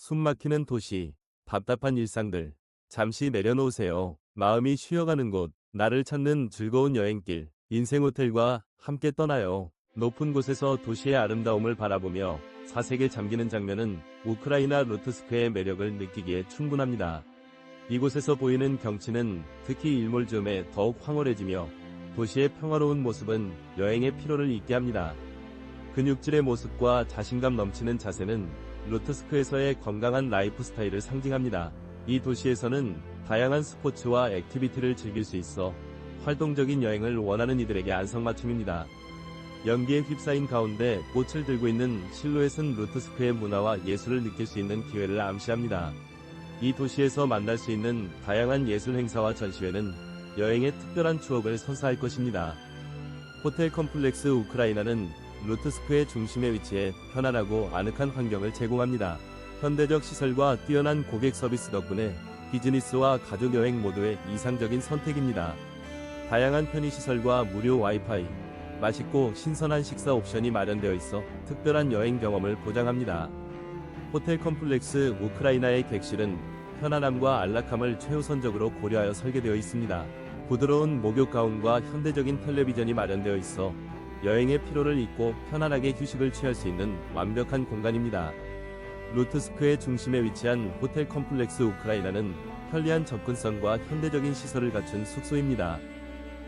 숨막히는 도시, 답답한 일상들. 잠시 내려놓으세요. 마음이 쉬어가는 곳, 나를 찾는 즐거운 여행길, 인생 호텔과 함께 떠나요. 높은 곳에서 도시의 아름다움을 바라보며 사색에 잠기는 장면은 우크라이나 루트스크의 매력을 느끼기에 충분합니다. 이곳에서 보이는 경치는 특히 일몰 즈음에 더욱 황홀해지며 도시의 평화로운 모습은 여행의 피로를 잊게 합니다. 근육질의 모습과 자신감 넘치는 자세는 루트스크에서의 건강한 라이프 스타일을 상징합니다. 이 도시에서는 다양한 스포츠와 액티비티를 즐길 수 있어 활동적인 여행을 원하는 이들에게 안성맞춤입니다. 연기에 휩싸인 가운데 꽃을 들고 있는 실루엣은 루트스크의 문화와 예술을 느낄 수 있는 기회를 암시합니다. 이 도시에서 만날 수 있는 다양한 예술 행사와 전시회는 여행의 특별한 추억을 선사할 것입니다. 호텔 컴플렉스 우크라이나는 루트스크의 중심에 위치해 편안하고 아늑한 환경을 제공합니다. 현대적 시설과 뛰어난 고객 서비스 덕분에 비즈니스와 가족 여행 모두의 이상적인 선택입니다. 다양한 편의시설과 무료 와이파이, 맛있고 신선한 식사 옵션이 마련되어 있어 특별한 여행 경험을 보장합니다. 호텔 컴플렉스 우크라이나의 객실은 편안함과 안락함을 최우선적으로 고려하여 설계되어 있습니다. 부드러운 목욕 가운과 현대적인 텔레비전이 마련되어 있어 여행의 피로를 잊고 편안하게 휴식을 취할 수 있는 완벽한 공간입니다. 루트스크의 중심에 위치한 호텔 컴플렉스 우크라이나는 편리한 접근성과 현대적인 시설을 갖춘 숙소입니다.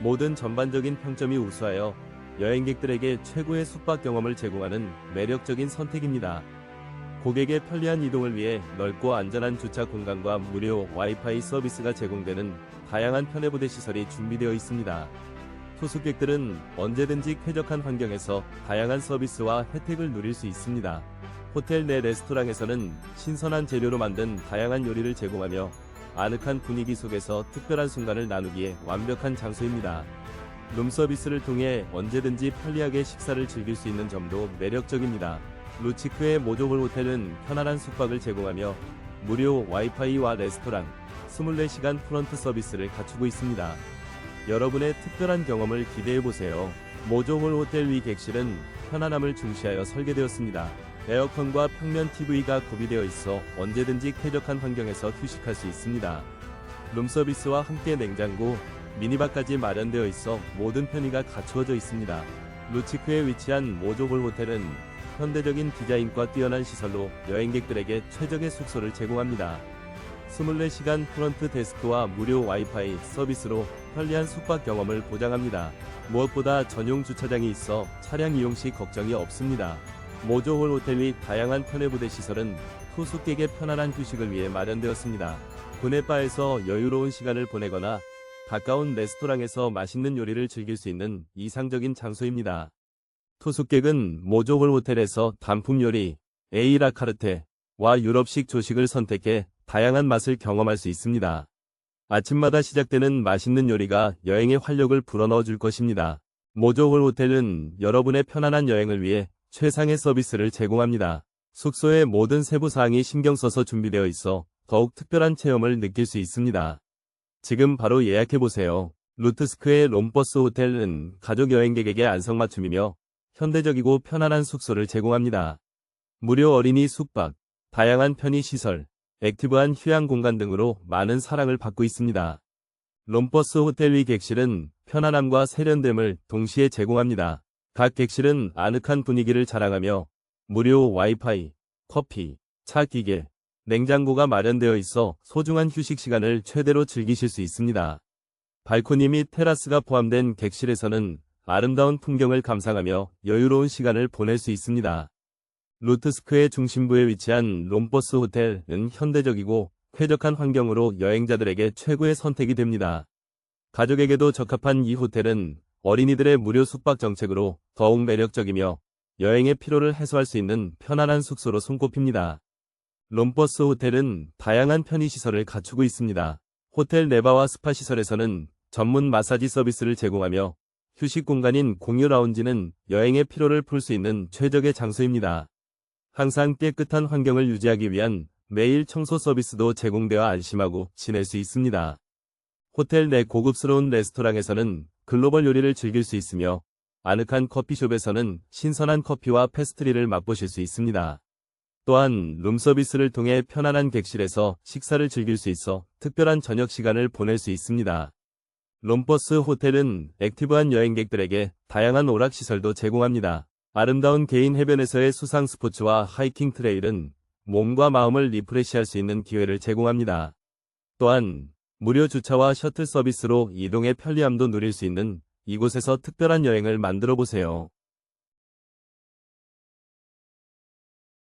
모든 전반적인 평점이 우수하여 여행객들에게 최고의 숙박 경험을 제공하는 매력적인 선택입니다. 고객의 편리한 이동을 위해 넓고 안전한 주차 공간과 무료 와이파이 서비스가 제공되는 다양한 편해부대 시설이 준비되어 있습니다. 투숙객들은 언제든지 쾌적한 환경에서 다양한 서비스와 혜택을 누릴 수 있습니다. 호텔 내 레스토랑에서는 신선한 재료로 만든 다양한 요리를 제공하며 아늑한 분위기 속에서 특별한 순간을 나누기에 완벽한 장소입니다. 룸서비스를 통해 언제든지 편리하게 식사를 즐길 수 있는 점도 매력적입니다. 루치크의 모조홀 호텔은 편안한 숙박을 제공하며 무료 와이파이와 레스토랑, 24시간 프런트 서비스를 갖추고 있습니다. 여러분의 특별한 경험을 기대해보세요. 모조홀 호텔 위 객실은 편안함을 중시하여 설계되었습니다. 에어컨과 평면 TV가 구비되어 있어 언제든지 쾌적한 환경에서 휴식할 수 있습니다. 룸서비스와 함께 냉장고, 미니바까지 마련되어 있어 모든 편의가 갖추어져 있습니다. 루치크에 위치한 모조홀 호텔은 현대적인 디자인과 뛰어난 시설로 여행객들에게 최적의 숙소를 제공합니다. 24시간 프런트 데스크와 무료 와이파이 서비스로 편리한 숙박 경험을 보장합니다. 무엇보다 전용 주차장이 있어 차량 이용 시 걱정이 없습니다. 모조홀 호텔 및 다양한 편의부대 시설은 투숙객의 편안한 휴식을 위해 마련되었습니다. 구네바에서 여유로운 시간을 보내거나 가까운 레스토랑에서 맛있는 요리를 즐길 수 있는 이상적인 장소입니다. 투숙객은 모조홀 호텔에서 단품 요리, 에이라카르테와 유럽식 조식을 선택해 다양한 맛을 경험할 수 있습니다. 아침마다 시작되는 맛있는 요리가 여행의 활력을 불어넣어 줄 것입니다. 모조홀 호텔은 여러분의 편안한 여행을 위해 최상의 서비스를 제공합니다. 숙소의 모든 세부 사항이 신경 써서 준비되어 있어 더욱 특별한 체험을 느낄 수 있습니다. 지금 바로 예약해보세요. 루트스크의 롬버스 호텔은 가족 여행객에게 안성맞춤이며 현대적이고 편안한 숙소를 제공합니다. 무료 어린이 숙박, 다양한 편의시설, 액티브한 휴양 공간 등으로 많은 사랑을 받고 있습니다. 롬버스 호텔 위 객실은 편안함과 세련됨을 동시에 제공합니다. 각 객실은 아늑한 분위기를 자랑하며 무료 와이파이, 커피, 차 기계, 냉장고가 마련되어 있어 소중한 휴식 시간을 최대로 즐기실 수 있습니다. 발코니 및 테라스가 포함된 객실에서는 아름다운 풍경을 감상하며 여유로운 시간을 보낼 수 있습니다. 루트스크의 중심부에 위치한 롬버스 호텔은 현대적이고 쾌적한 환경으로 여행자들에게 최고의 선택이 됩니다. 가족에게도 적합한 이 호텔은 어린이들의 무료 숙박 정책으로 더욱 매력적이며 여행의 피로를 해소할 수 있는 편안한 숙소로 손꼽힙니다. 롬버스 호텔은 다양한 편의시설을 갖추고 있습니다. 호텔 네바와 스파 시설에서는 전문 마사지 서비스를 제공하며 휴식 공간인 공유 라운지는 여행의 피로를 풀 수 있는 최적의 장소입니다. 항상 깨끗한 환경을 유지하기 위한 매일 청소 서비스도 제공되어 안심하고 지낼 수 있습니다. 호텔 내 고급스러운 레스토랑에서는 글로벌 요리를 즐길 수 있으며 아늑한 커피숍에서는 신선한 커피와 페스트리를 맛보실 수 있습니다. 또한 룸서비스를 통해 편안한 객실에서 식사를 즐길 수 있어 특별한 저녁 시간을 보낼 수 있습니다. 롬버스 호텔은 액티브한 여행객들에게 다양한 오락시설도 제공합니다. 아름다운 개인 해변에서의 수상 스포츠와 하이킹 트레일은 몸과 마음을 리프레시할 수 있는 기회를 제공합니다. 또한 무료 주차와 셔틀 서비스로 이동의 편리함도 누릴 수 있는 이곳에서 특별한 여행을 만들어 보세요.